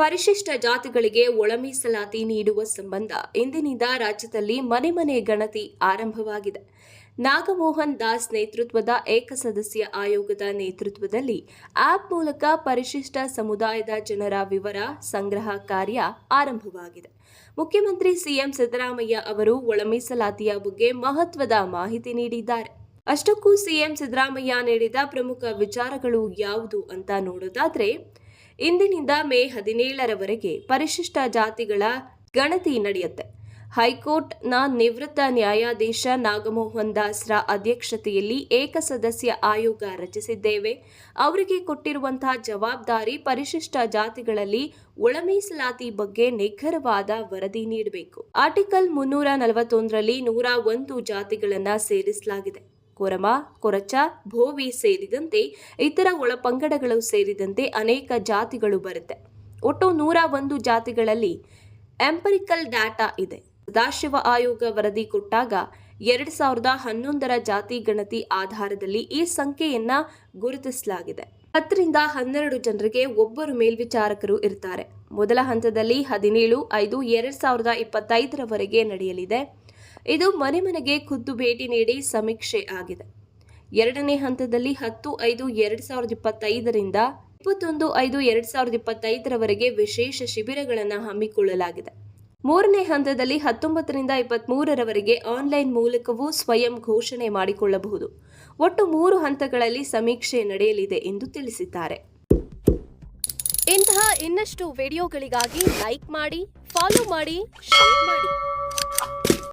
ಪರಿಶಿಷ್ಟ ಜಾತಿಗಳಿಗೆ ಒಳ ಮೀಸಲಾತಿ ನೀಡುವ ಸಂಬಂಧ ಇಂದಿನಿಂದ ರಾಜ್ಯದಲ್ಲಿ ಮನೆ ಮನೆ ಗಣತಿ ಆರಂಭವಾಗಿದೆ. ನಾಗಮೋಹನ್ ದಾಸ್ ನೇತೃತ್ವದ ಏಕಸದಸ್ಯ ಆಯೋಗದ ನೇತೃತ್ವದಲ್ಲಿ ಆಪ್ ಮೂಲಕ ಪರಿಶಿಷ್ಟ ಸಮುದಾಯದ ಜನರ ವಿವರ ಸಂಗ್ರಹ ಕಾರ್ಯ ಆರಂಭವಾಗಿದೆ. ಮುಖ್ಯಮಂತ್ರಿ ಸಿಎಂ ಸಿದ್ದರಾಮಯ್ಯ ಅವರು ಒಳ ಮೀಸಲಾತಿಯ ಬಗ್ಗೆ ಮಹತ್ವದ ಮಾಹಿತಿ ನೀಡಿದ್ದಾರೆ. ಅಷ್ಟಕ್ಕೂ ಸಿಎಂ ಸಿದ್ದರಾಮಯ್ಯ ನೀಡಿದ ಪ್ರಮುಖ ವಿಚಾರಗಳು ಯಾವುದು ಅಂತ ನೋಡೋದಾದ್ರೆ ಇಂದಿನಿಂದ ಮೇ ಹದಿನೇಳರವರೆಗೆ ಪರಿಶಿಷ್ಟ ಜಾತಿಗಳ ಗಣತಿ ನಡೆಯುತ್ತೆ. ಹೈಕೋರ್ಟ್ನ ನಿವೃತ್ತ ನ್ಯಾಯಾಧೀಶ ನಾಗಮೋಹನ್ ದಾಸ್ರ ಅಧ್ಯಕ್ಷತೆಯಲ್ಲಿ ಏಕಸದಸ್ಯ ಆಯೋಗ ರಚಿಸಿದ್ದೇವೆ. ಅವರಿಗೆ ಕೊಟ್ಟಿರುವಂತಹ ಜವಾಬ್ದಾರಿ ಪರಿಶಿಷ್ಟ ಜಾತಿಗಳಲ್ಲಿ ಒಳಮೀಸಲಾತಿ ಬಗ್ಗೆ ನಿಖರವಾದ ವರದಿ ನೀಡಬೇಕು. ಆರ್ಟಿಕಲ್ ಮುನ್ನೂರ ನಲವತ್ತೊಂದರಲ್ಲಿ ನೂರ ಒಂದು ಜಾತಿಗಳನ್ನು ಸೇರಿಸಲಾಗಿದೆ. ಕೊರಮ, ಕೊರಚ, ಭೋವಿ ಸೇರಿದಂತೆ ಇತರ ಒಳಪಂಗಡಗಳು ಸೇರಿದಂತೆ ಅನೇಕ ಜಾತಿಗಳು ಬರುತ್ತೆ. ಒಟ್ಟು ನೂರ ಒಂದು ಜಾತಿಗಳಲ್ಲಿ ಎಂಪರಿಕಲ್ ಡಾಟಾ ಇದೆ. ಸದಾಶಿವ ಆಯೋಗ ವರದಿ ಕೊಟ್ಟಾಗ ಎರಡ್ ಸಾವಿರದ ಹನ್ನೊಂದರ ಜಾತಿ ಗಣತಿ ಆಧಾರದಲ್ಲಿ ಈ ಸಂಖ್ಯೆಯನ್ನ ಗುರುತಿಸಲಾಗಿದೆ. ಹತ್ತರಿಂದ ಹನ್ನೆರಡು ಜನರಿಗೆ ಒಬ್ಬರು ಮೇಲ್ವಿಚಾರಕರು ಇರ್ತಾರೆ. ಮೊದಲ ಹಂತದಲ್ಲಿ ಹದಿನೇಳು, ಐದು, ಎರಡ್ ಸಾವಿರದ ಇಪ್ಪತ್ತೈದರವರೆಗೆ ನಡೆಯಲಿದೆ. ಇದು ಮನೆ ಮನೆಗೆ ಖುದ್ದು ಭೇಟಿ ನೀಡಿ ಸಮೀಕ್ಷೆ ಆಗಿದೆ. ಎರಡನೇ ಹಂತದಲ್ಲಿ ಹತ್ತು ಐದು ಎರಡ್ ಸಾವಿರದ ಇಪ್ಪತ್ತೈದರಿಂದ ಇಪ್ಪತ್ತೊಂದು ಐದು ಎರಡ್ ಸಾವಿರದ ಇಪ್ಪತ್ತೈದರವರೆಗೆ ವಿಶೇಷ ಶಿಬಿರಗಳನ್ನು ಹಮ್ಮಿಕೊಳ್ಳಲಾಗಿದೆ. ಮೂರನೇ ಹಂತದಲ್ಲಿ ಹತ್ತೊಂಬತ್ತರಿಂದ ಇಪ್ಪತ್ತ್ಮೂರರವರೆಗೆ ಆನ್ಲೈನ್ ಮೂಲಕವೂ ಸ್ವಯಂ ಘೋಷಣೆ ಮಾಡಿಕೊಳ್ಳಬಹುದು. ಒಟ್ಟು ಮೂರು ಹಂತಗಳಲ್ಲಿ ಸಮೀಕ್ಷೆ ನಡೆಯಲಿದೆ ಎಂದು ತಿಳಿಸಿದ್ದಾರೆ. ಇಂತಹ ಇನ್ನಷ್ಟು ವಿಡಿಯೋಗಳಿಗಾಗಿ ಲೈಕ್ ಮಾಡಿ, ಫಾಲೋ ಮಾಡಿ, ಶೇರ್ ಮಾಡಿ.